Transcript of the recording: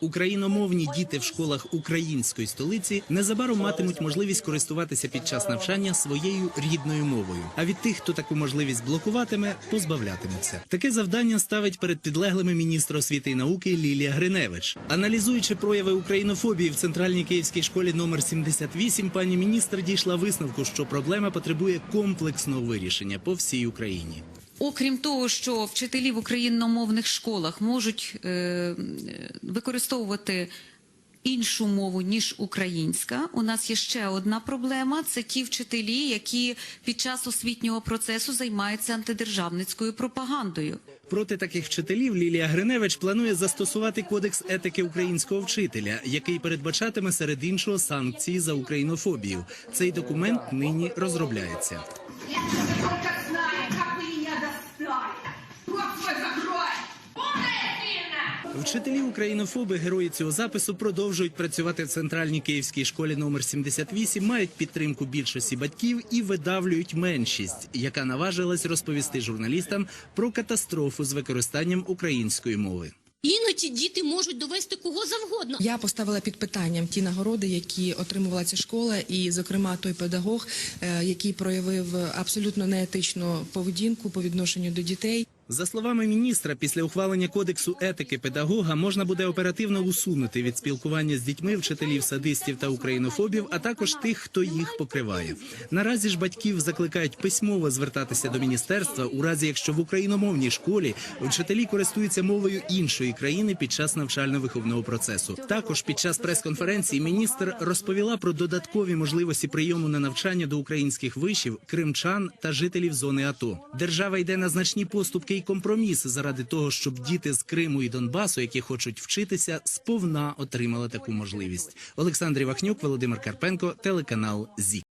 Україномовні діти в школах української столиці незабаром матимуть можливість користуватися під час навчання своєю рідною мовою. А від тих, хто таку можливість блокуватиме, позбавлятимуться. Таке завдання ставить перед підлеглими міністра освіти і науки Лілія Гриневич. Аналізуючи прояви українофобії в центральній київській школі номер 78, пані міністр дійшла висновку, що проблема потребує комплексного вирішення по всій Україні. Окрім того, що вчителі в україномовних школах можуть е, використовувати іншу мову ніж українська, у нас є ще одна проблема: це ті вчителі, які під час освітнього процесу займаються антидержавницькою пропагандою. Проти таких вчителів Лілія Гриневич планує застосувати кодекс етики українського вчителя, який передбачатиме серед іншого санкції за українофобію. Цей документ нині розробляється. Вчителі українофоби, герої цього запису, продовжують працювати в центральній київській школі номер 78, мають підтримку більшості батьків і видавлюють меншість, яка наважилась розповісти журналістам про катастрофу з використанням української мови. Іноді діти можуть довести кого завгодно. Я поставила під питанням ті нагороди, які отримувала ця школа, і, зокрема, той педагог, е, який проявив абсолютно неетичну поведінку по відношенню до дітей. За словами міністра, після ухвалення кодексу етики педагога можна буде оперативно усунути від спілкування з дітьми вчителів, садистів та українофобів, а також тих, хто їх покриває. Наразі ж батьків закликають письмово звертатися до міністерства у разі, якщо в україномовній школі вчителі користуються мовою іншої країни під час навчально-виховного процесу. Також під час прес-конференції міністр розповіла про додаткові можливості прийому на навчання до українських вишів, кримчан та жителів зони АТО. Держава йде на значні поступки і компроміс заради того, щоб діти з Криму і Донбасу, які хочуть вчитися, сповна отримали таку можливість. Олександр Івахнюк, Володимир Карпенко, телеканал ЗІК.